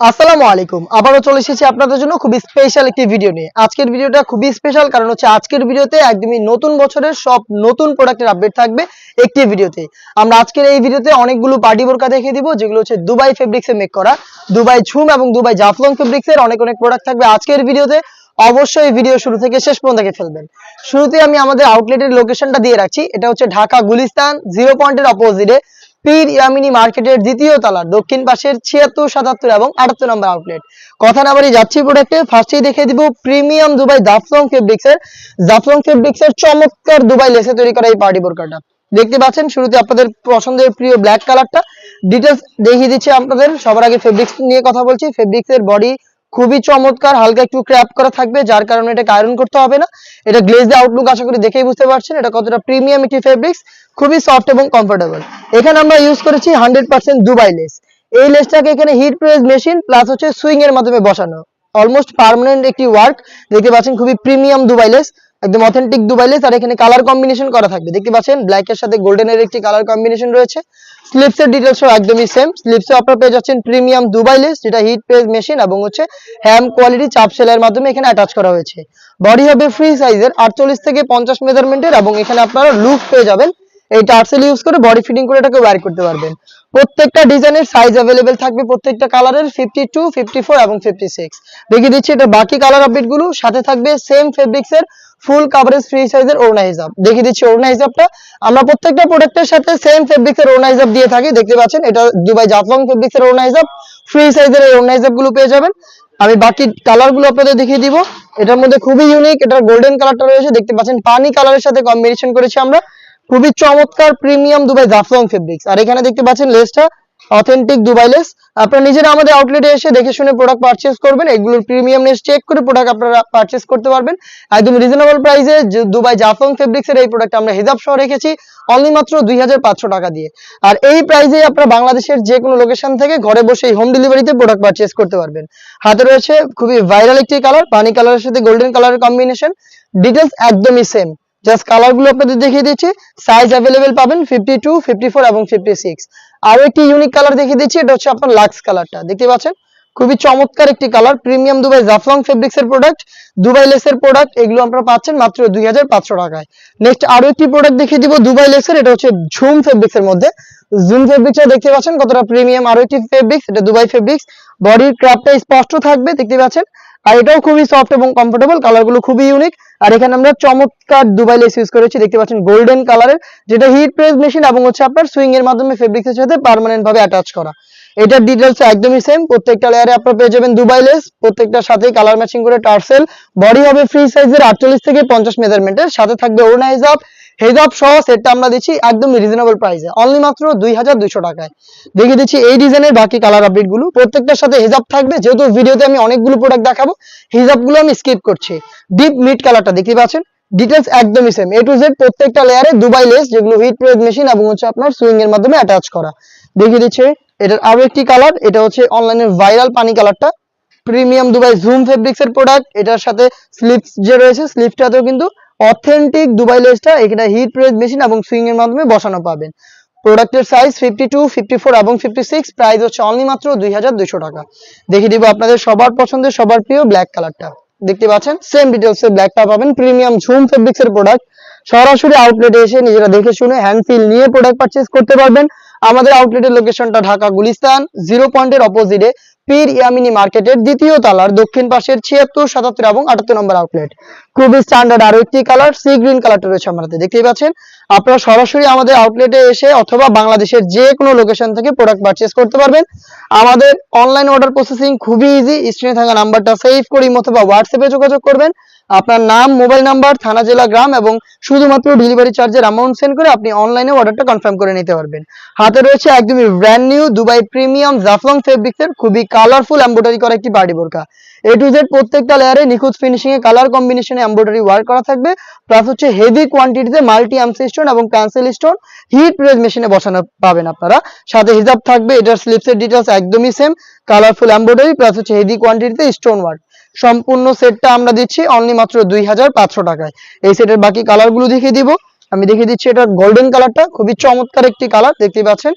আসসালামু আলাইকুম। আবারও চলে এসেছি আপনাদের জন্য খুবই স্পেশাল একটি ভিডিও নিয়ে। আজকের ভিডিওটা খুবই স্পেশাল কারণ হচ্ছে আজকের ভিডিওতে একদমই নতুন বছরের সব নতুন প্রোডাক্টের আপডেট থাকবে একটি ভিডিওতে আমরা আজকের এই ভিডিওতে অনেকগুলো পার্টি বোরকা দেখিয়ে দিব, যেগুলো হচ্ছে দুবাই ফেব্রিক্সে মেক করা। দুবাই ঝুম এবং দুবাই জাফলং ফেব্রিক্সের অনেক অনেক প্রোডাক্ট থাকবে আজকের ভিডিওতে অবশ্যই ভিডিও শুরু থেকে শেষ পর্যন্ত দেখে ফেলবেন। শুরুতে আমি আমাদের আউটলেটের লোকেশনটা দিয়ে রাখছি। এটা হচ্ছে ঢাকা গুলিস্তান জিরো পয়েন্টের অপোজিটে পীর ইয়ামিনী মার্কেটের দ্বিতীয় তলা, দক্ষিণ পাশের ছিয়াত্তর, সাতাত্তর এবং আটাত্তর নম্বর আউটলেট কথা না বাড়ি যাচ্ছি প্রোডাক্টে ফার্স্টেই দেখে দিব প্রিমিয়াম দুবাই জাফলং ফেব্রিক্স এর জাফলং ফেব্রিক্স এর চমৎকার দুবাই লেসে তৈরি করা এই পার্টি বোরকাটা। দেখতে পাচ্ছেন, শুরুতে আপনাদের পছন্দের প্রিয় ব্ল্যাক কালারটা ডিটেলস দেখিয়ে দিচ্ছি আপনাদের। সবার আগে ফেব্রিক্স নিয়ে কথা বলছি। ফেব্রিক্স এর বডি খুবই চমৎকার, হালকা একটু ক্র্যাপ করা থাকবে, যার কারণে এটাকে আয়রন করতে হবে না। এটা গ্লেজ আউটলুক আশা করি দেখেই বুঝতে পারছেন, এটা কতটা প্রিমিয়াম একটি ফেব্রিক্স খুবই সফট এবং কমফোর্টেবল এখানে আমরা ইউজ করেছি হান্ড্রেড পার্সেন্ট দুবাই লেস এই লেসটাকে এখানে হিট প্রেস মেশিন প্লাস হচ্ছে সুইং এর মাধ্যমে বসানো। অলমোস্ট পার্মানেন্ট একটি ওয়ার্ক দেখতে পাচ্ছেন খুবই প্রিমিয়াম দুবাই লেস একদম অথেন্টিক দুবাই লেস আর এখানে কালার কম্বিনেশন করা থাকবে। দেখতে পাচ্ছেন ব্ল্যাক এর সাথে গোল্ডেন এর একটি কালার কম্বিনেশন রয়েছে। স্লিপস এর ডিটেলস একদমই সেম স্লিপস আপনারা পেয়ে যাচ্ছেন প্রিমিয়াম দুবাই লেস যেটা হিট প্রেস মেশিন এবং হচ্ছে হ্যাম কোয়ালিটি চাপ সেলাইয়ের মাধ্যমে এখানে অ্যাটাচ করা হয়েছে। বডি হবে ফ্রি সাইজের আটচল্লিশ থেকে পঞ্চাশ মেজারমেন্টের এবং এখানে আপনারা লুপ পেয়ে যাবেন। এই টার্সেল ইউজ করে বডি ফিটিং করে এটাকে ওয়্যার করতে পারবেন। প্রত্যেকটা ডিজাইনের সাইজ অ্যাভেলেবেল থাকবে প্রত্যেকটা কালারের ফিফটি টু ফিফটি ফোর এবং ফিফটি সিক্স দেখিয়ে দিচ্ছি এটা বাকি কালার আপডেটগুলো। সাথে থাকবে সেম ফেব্রিক্স এর ফুল কাভারেজ ফ্রি সাইজের ওড়না হিসাব দেখিয়ে দিচ্ছি ওড়না হিসাবটা আমরা প্রত্যেকটা প্রোডাক্টের সাথে সেম ফেব্রিক্স এর ওড়না হিসাব দিয়ে থাকি, দেখতে পাচ্ছেন? এটা দুবাই জাফলং ফেব্রিক্স এর ওড়না হিসাব ফ্রি সাইজের এই ওড়না হিসাবগুলো পেয়ে যাবেন। আমি বাকি কালারগুলো আপনাদের দেখিয়ে দিব। এটার মধ্যে খুবই ইউনিক এটার গোল্ডেন কালারটা রয়েছে। দেখতে পাচ্ছেন, পানি কালারের সাথে কম্বিনেশন করেছি আমরা। খুবই চমৎকার প্রিমিয়াম দুবাই জাফলং ফেব্রিক্স আর এখানে দেখতে পাচ্ছেন লেসটা অথেন্টিক দুবাইলেস আপনারা নিজেরা আমাদের আউটলেটে এসে দেখে শুনে প্রোডাক্ট পারচেজ করবেন, এগুলোর প্রিমিয়ামনেস চেক করে প্রোডাক্ট আপনারা পারচেজ করতে পারবেন। একদম রিজনেবল প্রাইসে দুবাই জাফলং ফেব্রিক্স এর এই প্রোডাক্ট আমরা হিজাব সহ রেখেছি অনলি মাত্র দুই হাজার পাঁচশো টাকা দিয়ে। আর এই প্রাইসে আপনারা বাংলাদেশের যে কোনো লোকেশন থেকে ঘরে বসে হোম ডেলিভারিতে প্রোডাক্ট পারচেজ করতে পারবেন। হাতে রয়েছে খুবই ভাইরাল একটি কালার পানি কালারের সাথে গোল্ডেন কালারের কম্বিনেশন ডিটেলস একদমই সেম জাস্ট কালারগুলো আপনাদের দেখিয়ে দিচ্ছি। সাইজ অ্যাভেলেবেল পাবেন ফিফটি টু ফিফটি ফোর এবং ফিফটি সিক্স আরও একটি ইউনিক কালার দেখিয়ে দিচ্ছি, এটা হচ্ছে আপনার লাক্স কালারটা দেখতে পাচ্ছেন? খুবই চমৎকার একটি colour premium Dubai Jaflong fabrics এর প্রোডাক্ট দুবাই লেসের প্রোডাক্ট এগুলো আপনারা পাচ্ছেন মাত্র দুই হাজার পাঁচশো টাকায়। নেক্সট আরও একটি প্রোডাক্ট দেখিয়ে দিব দুবাই লেসের এটা হচ্ছে ঝুম ফেব্রিক্স এর মধ্যে। জুম ফেব্রিক্সটা দেখতে পাচ্ছেন কতটা প্রিমিয়াম আরও একটি ফেব্রিক্স এটা দুবাই ফেব্রিক্স বডির ক্রাফটটা স্পষ্ট থাকবে, দেখতে পাচ্ছেন? আর এটাও খুবই সফট এবং কমফোর্টেবল কালারগুলো খুবই ইউনিক আর এখানে আমরা চমৎকার দুবাই লেস ইউজ করেছি, দেখতে পাচ্ছেন গোল্ডেন কালারের যেটা হিট প্রেস মেশিন এবং হচ্ছে আপনার সুইং এর মাধ্যমে ফেব্রিক্সের সাথে পার্মানেন্ট ভাবে অ্যাটাচ করা। এটার ডিটেলস একদমই সেম প্রত্যেকটা লেয়ারে আপনারা পেয়ে যাবেন দুবাই লেস প্রত্যেকটার সাথেই কালার ম্যাচিং করে টার্সেল বডি হবে ফ্রি সাইজের আটচল্লিশ থেকে পঞ্চাশ মেজারমেন্টের সাথে থাকবে ওড়না হিসাব হেজাব সহ সেটটা আমরা দিচ্ছি একদম রিজনেবল প্রাইসে অনলি মাত্র দুই হাজার দুইশো টাকায়। দেখিয়ে দিচ্ছি এই ডিজাইনের বাকি কালার আপডেটগুলো প্রত্যেকটার সাথে হেজাব থাকবে। যেহেতু ভিডিওতে আমি অনেকগুলো প্রোডাক্ট দেখাবো হিজাবগুলো আমি স্কিপ করছি। ডিপ মিড কালারটা দেখতে পাচ্ছেন? ডিটেলস একদমই সেম এ টু জেড প্রত্যেকটা লেয়ারে দুবাই লেস যেগুলো হিট প্রেস মেশিন এবং হচ্ছে আপনার সুইং এর মাধ্যমে অ্যাটাচ করা। দেখিয়ে দিচ্ছে, এটার আরও একটি কালার এটা হচ্ছে অনলাইনের ভাইরাল পানি কালারটা প্রিমিয়াম দুবাই জুম ফেব্রিক্স এর প্রোডাক্ট এটার সাথে স্লিপস যে রয়েছে স্লিপটাতেও কিন্তু অথেন্টিক দুবাই লেসটা এখানে হিট প্রেস মেশিন এবং সুইং এর মাধ্যমে বসানো পাবেন। প্রোডাক্টের size fifty two fifty four এবং ফিফটি সিক্স প্রাইস হচ্ছে অনলি মাত্র দুই হাজার দুশো টাকা। দেখে দিব আপনাদের সবার পছন্দের, সবার প্রিয় ব্ল্যাক কালারটা দেখতে পাচ্ছেন? সেম ডিটেলস ব্ল্যাকটা পাবেন। প্রিমিয়াম ঝুম ফেব্রিক্স এর প্রোডাক্ট সরাসরি আউটলেটে এসে নিজেরা দেখে শুনে হ্যান্ড ফিল নিয়ে প্রোডাক্ট পারচেস করতে পারবেন। আমাদের আউটলেটের লোকেশনটা ঢাকা গুলিস্তান জিরো পয়েন্টের অপোজিটে পীর ইয়ামিনি মার্কেটের দ্বিতীয় তালার দক্ষিণ পাশের ছিয়াত্তর, সাতাত্তর এবং আটাত্তর নম্বর আউটলেট খুবই স্ট্যান্ডার্ড আরও একটি কালার সি গ্রিন কালারটা রয়েছে আমাদের। দেখতেই পাচ্ছেন, আপনারা সরাসরি আমাদের আউটলেটে এসে অথবা বাংলাদেশের যে কোনো লোকেশন থেকে প্রোডাক্ট পারচেস করতে পারবেন। আমাদের অনলাইন অর্ডার প্রসেসিং খুবই ইজি স্ক্রিনে থাকা নাম্বারটা সেভ করি অথবা হোয়াটসঅ্যাপে যোগাযোগ করবেন। আপনার নাম, মোবাইল নাম্বার, থানা, জেলা, গ্রাম এবং শুধুমাত্র ডেলিভারি চার্জের অ্যামাউন্ট সেন্ড করে আপনি অনলাইনে অর্ডারটা কনফার্ম করে নিতে পারবেন। হাতে রয়েছে একদমই brand new Dubai premium Jaflong fabrics এর খুবই কালারফুল এমব্রয়ডারি করা একটি পার্টি বোরকা এ টু জেড প্রত্যেকটা লেয়ারে নিখুঁত ফিনিশিং এ কালার কম্বিনেশনে এমব্রয়ডারি ওয়ার্ক করা থাকবে। প্লাস হচ্ছে হেভি কোয়ান্টিটিতে মাল্টি আমসি স্টোন এবং ক্যান্সেল স্টোন হিট প্রেস মেশিনে বসানো পাবেন আপনারা। সাথে হিজাব থাকবে, এটার স্লিপস এর ডিটেলস একদমই সেম কালারফুল এমব্রয়ডারি প্লাস হচ্ছে হেভি কোয়ান্টিটিতে স্টোন ওয়ার্ক সম্পূর্ণ সেটটা আমরা দিচ্ছি অনলি মাত্র দুই হাজার পাঁচশো টাকায়। এই সেটের বাকি কালারগুলো দেখিয়ে দিব। আমি দেখিয়ে দিচ্ছি এটা গোল্ডেন কালারটা খুবই চমৎকার একটি কালার দেখতে পাচ্ছেন।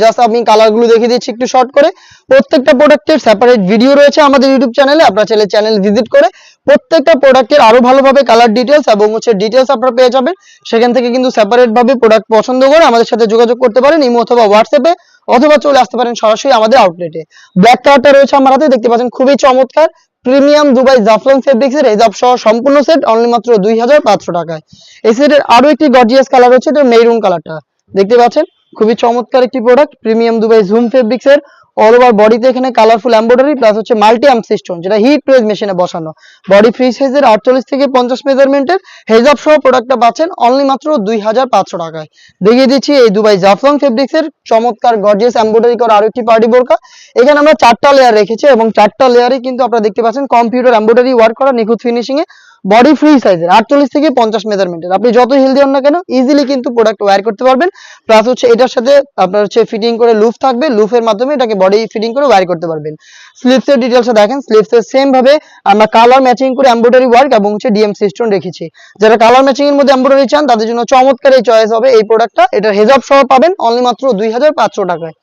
জাস্ট আমি কালারগুলো দেখিয়ে দিচ্ছি একটু শর্ট করে। প্রত্যেকটা প্রোডাক্টের সেপারেট ভিডিও রয়েছে আমাদের ইউটিউব চ্যানেলে আপনারা চাইলে চ্যানেল ভিজিট করে প্রত্যেকটা প্রোডাক্টের আরও ভালোভাবে কালার ডিটেলস এবং হচ্ছে ডিটেলস আপনারা পেয়ে যাবেন। সেখান থেকে কিন্তু সেপারেট ভাবে প্রোডাক্ট পছন্দ করে আমাদের সাথে যোগাযোগ করতে পারেন, ইমো অথবা হোয়াটসঅ্যাপে অথবা চলে আসতে পারেন সরাসরি আমাদের আউটলেটে ব্ল্যাক কালারটা রয়েছে আমার হাতে, দেখতে পাচ্ছেন খুবই চমৎকার। প্রিমিয়াম দুবাই জাফলং ফেব্রিক্স এর হেজাব সহ সম্পূর্ণ সেট অনলি মাত্র দুই হাজার পাঁচশো টাকায়। এই সেটের আরও একটি গর্জিয়াস কালার হচ্ছে এটা মেরুন কালারটা দেখতে পাচ্ছেন? খুবই চমৎকার একটি product premium Dubai zoom fabrics এর অল ওভার বডিতে এখানে কালারফুল এমব্রয়ডারি প্লাস হচ্ছে মাল্টি আর্ম সিস্টেম যেটা হিট প্রেস মেশিনে বসানো। বডি ফ্রি সাইজের আটচল্লিশ থেকে পঞ্চাশ মেজারমেন্টের হেজ হেজাব সহ প্রোডাক্টটা পাচ্ছেন অনলি মাত্র দুই হাজার পাঁচশো টাকায়। দেখিয়ে দিচ্ছি এই দুবাই জাফলং ফেব্রিক্স এর চমৎকার গর্জিয়াস এমব্রয়ডারি করা আরও একটি পার্টি বোরকা। এখানে আমরা চারটা লেয়ার রেখেছি এবং চারটা লেয়ারে কিন্তু আপনারা দেখতে পাচ্ছেন কম্পিউটার এমব্রয়ডারি ওয়ার্ক করা নিখুঁত ফিনিশিং এ বডি ফ্রি সাইজের আটচল্লিশ থেকে পঞ্চাশ মেজারমেন্টের আপনি যত হেলদি হন না কেন ইজিলি কিন্তু প্রোডাক্ট ওয়্যার করতে পারবেন। প্লাস হচ্ছে এটার সাথে আপনার হচ্ছে ফিটিং করে লুফ থাকবে। লুফের মাধ্যমে এটাকে বডি ফিটিং করে ওয়্যার করতে পারবেন। স্লিপস এর ডিটেলসটা দেখেন স্লিপস এর সেম ভাবে আমরা কালার ম্যাচিং করে এমব্রয়ডারি ওয়ার্ক এবং হচ্ছে ডিএম সিস্টেম রেখেছি। যারা কালার ম্যাচিং এর মধ্যে এমব্রয়ডারি চান, তাদের জন্য চমৎকার এই চয়েস হবে এই প্রোডাক্টটা এটা হেজাব সহ পাবেন অনলি মাত্র দুই হাজার পাঁচশো টাকায়।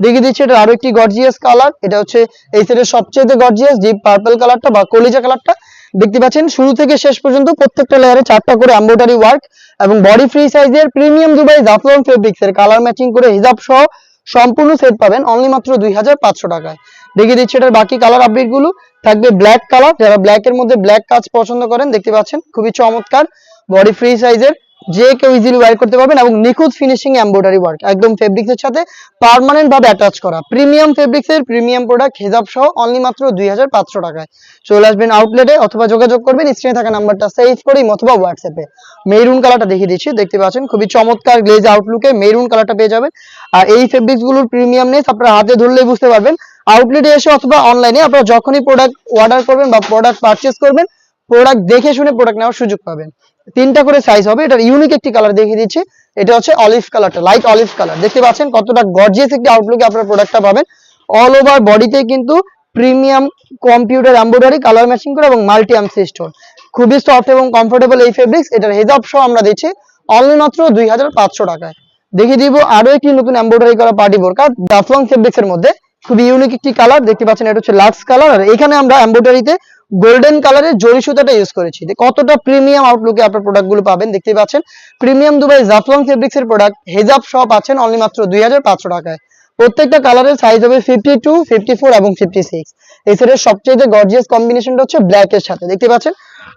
দেখিয়ে দিচ্ছি এটা আরও একটি গর্জিয়াস কালার এটা হচ্ছে এই সেটের সবচেয়ে গর্জিয়াস ডিপ পার্পল কালারটা বা কলিজা কালারটা দেখতে পাচ্ছেন, শুরু থেকে শেষ পর্যন্ত প্রত্যেকটা লেয়ারে চারটা করে এমব্রয়ডারি ওয়ার্ক এবং বডি ফ্রি সাইজের প্রিমিয়াম দুবাই জাফলন ফেব্রিক্স এর কালার ম্যাচিং করে হিজাব সহ সম্পূর্ণ সেট পাবেন অনলি মাত্র দুই হাজার পাঁচশো টাকায়। দেখিয়ে দিচ্ছি এটার বাকি কালার আপডেটগুলো। থাকবে ব্ল্যাক কালার যারা ব্ল্যাক এর মধ্যে ব্ল্যাক কাজ পছন্দ করেন, দেখতে পাচ্ছেন, খুবই চমৎকার বডি ফ্রি সাইজের যে কেউ ইজিলি ওয়্যার করতে পারবেন এবং নিখুঁত ফিনিশিং এমব্রয়ডারি ওয়ার্ক একদম ফেব্রিক্স এর সাথে পার্মানেন্ট ভাবে অ্যাটাচ করা। প্রিমিয়াম ফেব্রিক্স এর প্রিমিয়াম প্রোডাক্ট হিজাব সহ অনলি মাত্র দুই হাজার পাঁচশো টাকায়। চলে আসবেন আউটলেটে অথবা যোগাযোগ করবেন স্ক্রিনে থাকা নাম্বারটা সেভ করে অথবা হোয়াটসঅ্যাপে মেরুন কালারটা দেখিয়ে দিচ্ছি, দেখতে পাচ্ছেন, খুবই চমৎকার গ্লেজ আউটলুকে মেরুন কালারটা পেয়ে যাবেন। আর এই ফেব্রিক্সগুলোর প্রিমিয়ামনেস আপনারা হাতে ধরলেই বুঝতে পারবেন। আউটলেটে এসে অথবা অনলাইনে আপনারা যখনই প্রোডাক্ট অর্ডার করবেন বা প্রোডাক্ট পারচেস করবেন প্রোডাক্ট দেখে শুনে প্রোডাক্ট নেওয়ার সুযোগ পাবেন। তিনটা করে সাইজ হবে। এটার ইউনিক একটি কালার দেখিয়ে দিচ্ছি। এটা হচ্ছে অলিভ কালারটা লাইট অলিভ কালার দেখতে পাচ্ছেন কতটা গর্জিয়াস একটি আউটলুকে আপনারা প্রোডাক্টটা পাবেন। অল ওভার বডিতে কিন্তু premium computer embroidery colour matching করে এবং মাল্টি আর্ম সিস্টেম খুবই সফট এবং কমফোর্টেবল এই ফেব্রিক্স এটার হেজাব সহ আমরা দিচ্ছি অনলি মাত্র দুই হাজার পাঁচশো টাকায়। দেখিয়ে দিব আরও একটি নতুন এমব্রয়ডারি করা পার্টি বোরকা ডাফলং ফেব্রিক্স এর মধ্যে। খুবই ইউনিক একটি কালার দেখতে পাচ্ছেন এটা হচ্ছে লাক্স কালার আর এখানে আমরা এমব্রয়ডারিতে গোল্ডেন কালারের জরি সুতাটা ইউজ করেছি। কতটা প্রিমিয়াম আউটলুকে আপনার প্রোডাক্টগুলো পাবেন দেখতে পাচ্ছেন। প্রিমিয়াম দুবাই জাফলং ফেব্রিক্স এর প্রোডাক্ট হেজাব সহ আছেন অনলি মাত্র দুই হাজার পাঁচশো টাকায়। প্রত্যেকটা কালারের সাইজ হবে ফিফটি টু ফিফটি ফোর এবং ফিফটি সিক্স সেটের সবচেয়ে গর্জিয়াস কম্বিনেশনটা হচ্ছে ব্ল্যাক এর সাথে। দেখতে পাচ্ছেন?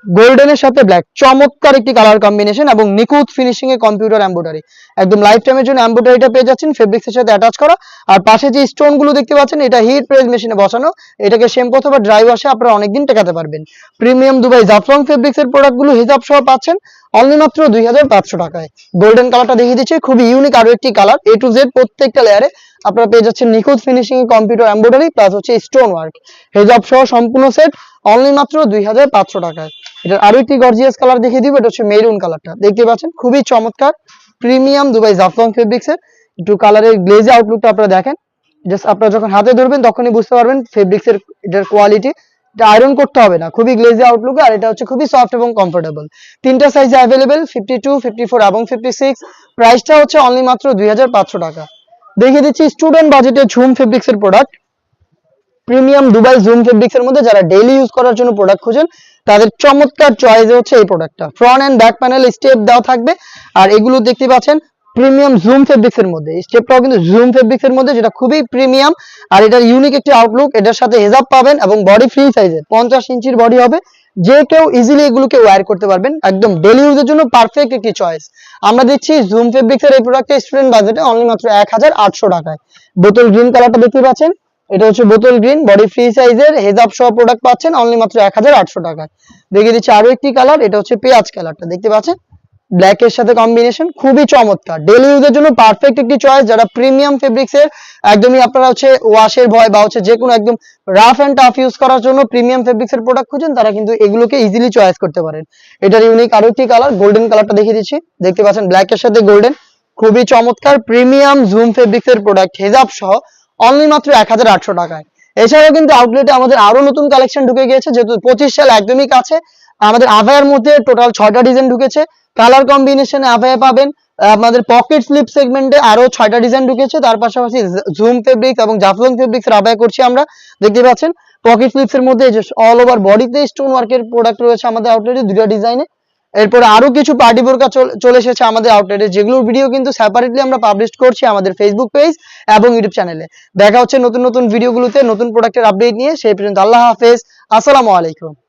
গোল্ডেনের সাথে ব্ল্যাক চমৎকার একটি কালার কম্বিনেশন এবং নিখুঁত ফিনিশিং এ কম্পিউটার এমব্রয়ডারি একদম লাইফ টাইমের জন্য এমব্রয়ডারিটা পেয়ে যাচ্ছেন ফেব্রিক্স এর সাথে অ্যাটাচ করা। আর পাশে যে স্টোনগুলো দেখতে পাচ্ছেন, এটা হিট প্রেস মেশিনে বসানো। এটাকে শ্যাম্পু অথবা ড্রাই ওয়াশে আপনারা অনেকদিন টেকাতে পারবেন। প্রিমিয়াম দুবাই জাফলং ফেব্রিক্স এর প্রোডাক্টগুলো হিসাব সহ পাচ্ছেন অনলি মাত্র দুই হাজার পাঁচশো টাকায়। গোল্ডেন কালারটা দেখিয়ে দিচ্ছে, খুবই ইউনিক আরও একটি কালার এ টু জেড প্রত্যেকটা লেয়ারে আপনারা পেয়ে যাচ্ছেন নিখুঁত ফিনিশিং কম্পিউটার এমব্রয়ডারি প্লাস হচ্ছে স্টোন ওয়ার্ক হেজাব সহ সম্পূর্ণ সেট অনলি মাত্র দুই হাজার পাঁচশো টাকায়। এটার আরও একটি গর্জিয়াস কালার দেখিয়ে দিব, এটা হচ্ছে মেরুন কালারটা দেখতে পাচ্ছেন, খুবই চমৎকার প্রিমিয়াম দুবাই জাফলং ফেব্রিক্স এর একটু কালারের গ্লেজি আউটলুকটা আপনারা দেখেন। জাস্ট আপনারা যখন হাতে ধরবেন, তখনই বুঝতে পারবেন ফেব্রিক্স এর এটার কোয়ালিটি এটা আয়রন করতে হবে না, খুবই গ্লেজি আউটলুক আর এটা হচ্ছে খুবই সফট এবং কমফোর্টেবল তিনটা size available fifty two fifty four এবং ফিফটি সিক্স প্রাইসটা হচ্ছে অনলি মাত্র দুই হাজার পাঁচশো টাকা। দেখিয়ে দিচ্ছি স্টুডেন্ট বাজেটে ঝুম ফেব্রিক্স এর product premium Dubai zoom fabrics এর মধ্যে যারা ডেইলি ইউজ করার জন্য প্রোডাক্ট খুঁজেন, তাদের চমৎকার চয়েস হচ্ছে এই প্রোডাক্টটা front and back panel step দেওয়া থাকবে। আর এগুলো দেখতে পাচ্ছেন প্রিমিয়াম জুম ফেব্রিক্স এর মধ্যে। স্টেপটাও কিন্তু জুম ফেব্রিক্স এর মধ্যে, যেটা খুবই প্রিমিয়াম আর এটার ইউনিক একটি আউটলুক এটার সাথে হেজাব পাবেন এবং বডি ফ্রি সাইজের পঞ্চাশ ইঞ্চির বডি হবে। যে কেউ ইজিলি এগুলোকে ওয়্যার করতে পারবেন। একদম ডেলি ইউজের জন্য পারফেক্ট একটি চয়েস আমরা দিচ্ছি জুম ফেব্রিক্স এর এই প্রোডাক্টটা স্টুডেন্ট বাজেটে অনলি মাত্র এক হাজার আটশো টাকায়। বোতল গ্রিন কালারটা দেখতে পাচ্ছেন। এটা হচ্ছে বোতল গ্রিন বডি ফ্রি সাইজের হেজাব সহ প্রোডাক্ট পাচ্ছেন অনলি মাত্র এক হাজার আটশো টাকায়। দেখিয়ে দিচ্ছি আরও একটি কালার এটা হচ্ছে পেঁয়াজ কালারটা দেখতে পাচ্ছেন? ব্ল্যাক এর সাথে কম্বিনেশন খুবই চমৎকার। ডেলি ইউজের জন্য পারফেক্ট একটি চয়েস যারা প্রিমিয়াম ফেব্রিক্স এর, একদমই আপনারা হচ্ছে ওয়াশের ভয় বা হচ্ছে যে কোনো একদম রাফ এন্ড টাফ ইউজ করার জন্য প্রিমিয়াম ফেব্রিক্স এর প্রোডাক্ট খুঁজেন, তারা কিন্তু এগুলোকে ইজিলি চয়েস করতে পারেন। এটার ইউনিক আরও একটি কালার গোল্ডেন কালারটা দেখিয়ে দিচ্ছি। দেখতে পাচ্ছেন ব্ল্যাক এর সাথে গোল্ডেন খুবই চমৎকার প্রিমিয়াম জুম ফেব্রিক্স এর প্রোডাক্ট হেজাব সহ অনলি মাত্র এক হাজার আটশো টাকায়। এছাড়াও কিন্তু আউটলেটে আমাদের আরও নতুন কালেকশন ঢুকে গিয়েছে, যেহেতু পঁচিশ সাল একদমই কাছে। আমাদের আভায়ার মধ্যে টোটাল ছয়টা ডিজাইন ঢুকেছে। কালার কম্বিনেশনে আভায়া পাবেন। আমাদের পকেট স্লিপ সেগমেন্টে আরও ছয়টা ডিজাইন ঢুকেছে। তার পাশাপাশি জুম ফেব্রিক্স এবং জাফলং ফেব্রিক্স আবায়া করছি আমরা। দেখতে পাচ্ছেন পকেট স্লিপস এর মধ্যে অল ওভার বডিতে স্টোন ওয়ার্কের প্রোডাক্ট রয়েছে আমাদের আউটলেটে দুটো ডিজাইনে এরপরে আরও কিছু পার্টি বোরকা চল- এসেছে আমাদের আউটলেটে যেগুলোর ভিডিও কিন্তু সেপারেটলি আমরা পাবলিশ করছি আমাদের ফেসবুক পেজ এবং ইউটিউব চ্যানেলে দেখা হচ্ছে নতুন নতুন ভিডিওগুলোতে নতুন প্রোডাক্টের আপডেট নিয়ে। সেই পর্যন্ত আল্লাহ হাফেজ। আসসালামু আলাইকুম।